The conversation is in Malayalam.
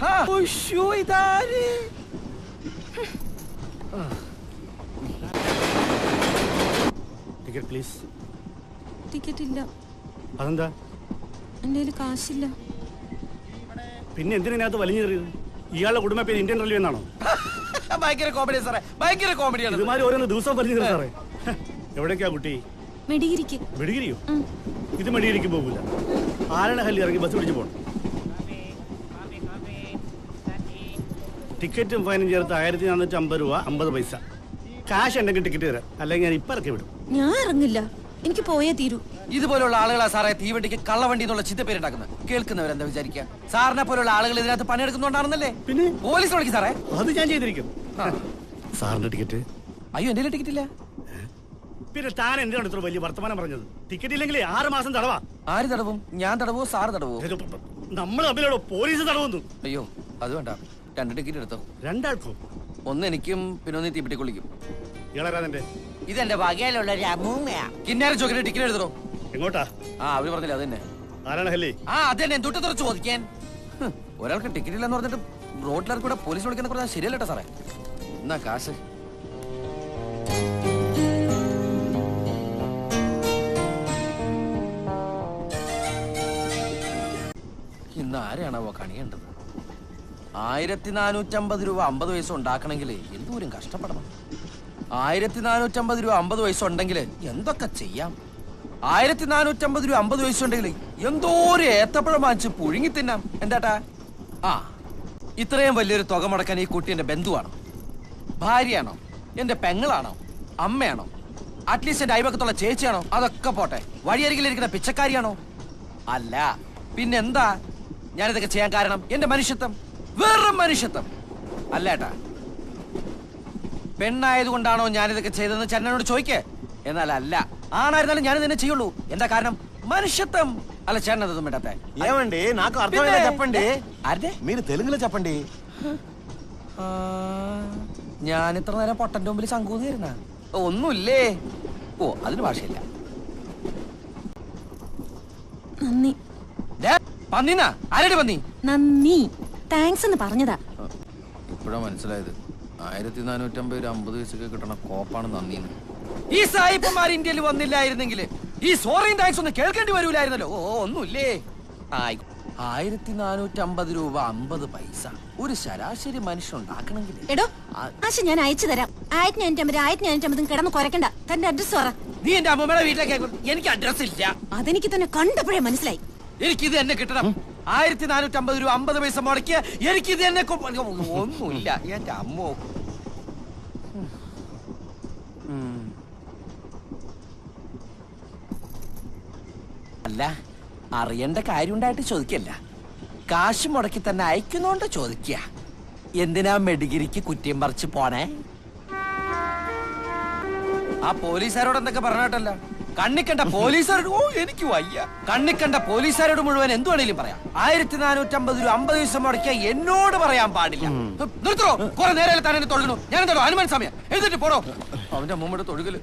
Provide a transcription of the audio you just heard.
ഹാ, ഉശ്ശോ, ഇതാര്? Ticket please. ടിക്കറ്റ് ഇല്ല അതെന്താ? എന്റെ കയ്യിൽ കാശില്ല. പിന്നെ എന്തിനകത്ത് വലിഞ്ഞെറിയത്? ഇയാളുടെ കുടുംബ പേര് ഇന്ത്യൻ റെയിൽവേ എന്നാണോ? ഭയങ്കര കോമഡി സാറേ. ഭയങ്കര കോമഡിയാണ് ഇതുമാതിരി ഓരോന്ന് ദിവസം വലിഞ്ഞു സാറേ. എവിടേക്കാ കുട്ടി? മെഡിഗിരിക്ക്. മെഡിഗിരിയോ? ഇത് മെഡിഗിരിക്ക് പോകില്ല ആരണഹല്ലി ഇറങ്ങി ബസ് പിടിച്ച് പോകണം ടിക്കറ്റും ഫൈനും ചേർത്ത് ആയിരത്തി നാനൂറ്റി അമ്പത് രൂപ അമ്പത് പൈസ. കാശ് ഉണ്ടെങ്കിൽ ടിക്കറ്റ് തരാം. അല്ലെങ്കിൽ ഞാൻ ഇപ്പൊ ഇറക്കി വിടും. ഞാൻ ഇറങ്ങില്ല. എനിക്ക് പോയേ തീരൂ. ഇതുപോലുള്ള ആളുകളാ സാറേ തീവണ്ടിക്ക് കള്ളവണ്ടി എന്നുള്ള ചിത്തപ്പേരുണ്ടാക്കുന്നത് കേൾക്കുന്നവരെന്താ വിചാരിക്കുക? സാറിനെ പോലുള്ള ആളുകൾ ഇതിനകത്ത് പണിയെടുക്കുന്നുണ്ടാണെന്നല്ലേ? പിന്നെ? പോലീസ് വിളിക്കും സാറേ. അത് ഞാൻ ചെയ്തിരിക്കും. സാറിന്റെ ടിക്കറ്റ്? അയ്യോ എന്റെ ടിക്കറ്റ് ഇല്ല പിന്നെ താൻ എന്തിനാണ് ഇത്ര വലിയ വർത്തമാനം പറഞ്ഞത്? ടിക്കറ്റ് ഇല്ലെങ്കിൽ ആറ് മാസം തടവാ. ആര് തടവും? ഞാൻ തടവോ സാറ് തടവോ? നമ്മൾ തമ്മിലോടോ പോലീസ് തടവുന്നു. അയ്യോ അത് വേണ്ട. രണ്ട് ടിക്കറ്റ് എടുത്തോ? രണ്ടാൾക്കോ? ഒന്ന് എനിക്കും പിന്നെ ഒന്ന് ഈ തീപ്പെട്ടി കൊള്ളിക്കും. ഇളറാതെ ഇതെന്റെ വകയിലുള്ള കിന്നാര ചോക്കിന്റെ ടിക്കറ്റ് എടുത്തോ? എങ്ങോട്ടാ? ആ അവർ പറഞ്ഞില്ല അത് തന്നെ. ആരാണ് ഹല്ലി? ആ അത് തന്നെ എന്തുട്ട് തുറച്ച് ചോദിക്കാൻ. ഒരാൾക്ക് ടിക്കറ്റ് ഇല്ലെന്ന് പറഞ്ഞിട്ട് റോഡിലേക്ക് കൂടെ പോലീസ് വിളിക്കുന്ന പറഞ്ഞാൽ ശരിയല്ലട്ടോ സാറേ. എന്നാ കാശ്. ഇന്ന് ആരെയാണാവോ കണിയേണ്ടത്? ആയിരത്തി നാനൂറ്റമ്പത് രൂപ അമ്പത് വയസ്സ് ഉണ്ടാക്കണമെങ്കിൽ എന്തോരം കഷ്ടപ്പെടണം. ആയിരത്തി നാനൂറ്റമ്പത് രൂപ അമ്പത് വയസ്സുണ്ടെങ്കിൽ എന്തൊക്കെ ചെയ്യാം? ആയിരത്തി നാനൂറ്റമ്പത് രൂപ അമ്പത് വയസ്സുണ്ടെങ്കിൽ എന്തോരം ഏത്തപ്പഴം വാങ്ങിച്ച് പുഴുങ്ങി തിന്നാം. എന്താട്ടാ? ആ ഇത്രയും വലിയൊരു തുക മുടക്കാൻ ഈ കുട്ടി എന്റെ ബന്ധുവാണോ? ഭാര്യയാണോ? എന്റെ പെങ്ങളാണോ? അമ്മയാണോ? അറ്റ്ലീസ്റ്റ് എന്റെ അയവക്കത്തുള്ള ചേച്ചിയാണോ? അതൊക്കെ പോട്ടെ. വഴിയരികിലിരിക്കുന്ന പിച്ചക്കാരിയാണോ? അല്ല. പിന്നെന്താ? ഞാനിതൊക്കെ ചെയ്യാൻ കാരണം എന്റെ മനുഷ്യത്വം. വെറും മനുഷ്യത്വം അല്ല ഏട്ടാ പെണ്ണായതുകൊണ്ടാണോ ഞാനിതൊക്കെ ചെയ്തതെന്ന് ചന്നനോട് ചോദിക്കേ എന്നാൽ അല്ല ആണായിരുന്നാലും ഞാൻ തന്നെ ചെയ്യുള്ളൂ എന്താ കാരണം മനുഷ്യത്വം అలా చేరనదు మిడతే ఏమండి నాకు అర్థమైనా చెప్పండి ആരുടെ మీరు తెలుగులో చెప్పండి ഞാൻ ഇത്ര നേരം പൊട്ടന്റെ മുമ്പിൽ ശങ്കൂന്നിരുന്ന ഒന്നുമില്ലേ ഓ അതിന് ഭാഷയില്ല നന്ദി ദേ, പന്നീന്നാ ആരുടെ പന്നി നന്ദി താങ്ക്സ് എന്ന് പറഞ്ഞതാ. ഇപ്പോഴാ മനസ്സിലായത്. ആയിരത്തി നാനൂറ്റമ്പത് ഒരു അമ്പത് വയസ്സൊക്കെ കിട്ടണ കോപ്പാണ് നന്ദി ഈ സായിപ്പന്മാർ ഇന്ത്യയിൽ വന്നില്ലായിരുന്നെങ്കിൽ ഈ സോറിയും താങ്ക്സ് ഒന്നും കേൾക്കേണ്ടി വരൂലായിരുന്നല്ലോ. ഓ ഒന്നുമില്ലേ? ആയി. ആയിരത്തി നാനൂറ്റമ്പത് രൂപ അമ്പത് പൈസ. ഒരു ശരാശരി മനുഷ്യൻ ഉണ്ടാക്കണമെങ്കിൽ എടോ ആശ ഞാൻ അയച്ചു തരാം. ആയിരത്തി അഞ്ഞൂറ്റമ്പത് ആയിരത്തി അഞ്ഞൂറ്റമ്പതും കിടന്ന് കുറയ്ക്കണ്ട. തന്റെ അഡ്രസ് പറ. നീ എന്റെ അമ്മമ്മയുടെ വീട്ടിലേക്ക് എനിക്ക് അഡ്രസ് ഇല്ല. അതെനിക്ക് തന്നെ കണ്ടപ്പോഴേ മനസ്സിലായി. എനിക്കിത് എന്നെ തന്നെ കിട്ടണം. ആയിരത്തി നാനൂറ്റമ്പത് രൂപ അമ്പത് പൈസ മുടക്കിയ എനിക്ക് ഇത് തന്നെ കൊ- ഒന്നുമില്ല. എന്റെ അമ്മോ. അല്ല അറിയേണ്ട കാര്യം ഉണ്ടായിട്ട് ചോദിക്കല്ല. കാശ് മുടക്കി തന്നെ അയക്കുന്നോണ്ട് ചോദിക്ക എന്തിനാ മെഡിഗിരിക്ക് കുറ്റിയും പറിച്ച് പോണേ? ആ പോലീസുകാരോട് എന്തൊക്കെ പറഞ്ഞിട്ടല്ല? കണ്ണിക്കണ്ട പോലീസുകാരോട് ഓ എനിക്ക് വയ്യ. കണ്ണിക്കണ്ട പോലീസുകാരോട് മുഴുവൻ എന്തുവാണേലും പറയാം. ആയിരത്തി നാനൂറ്റമ്പത് രൂപ അമ്പത് ദിവസം മുടക്കിയ എന്നോട് പറയാൻ പാടില്ല. നിർത്തോ കുറെ നേരം തന്നെ തൊഴുകണു ഞാൻ എന്താ ഹനുമാൻ സമയം എഴുതിട്ട് പോടോ. അവന്റെ അമ്മൂമ്മയുടെ തൊഴുകൽ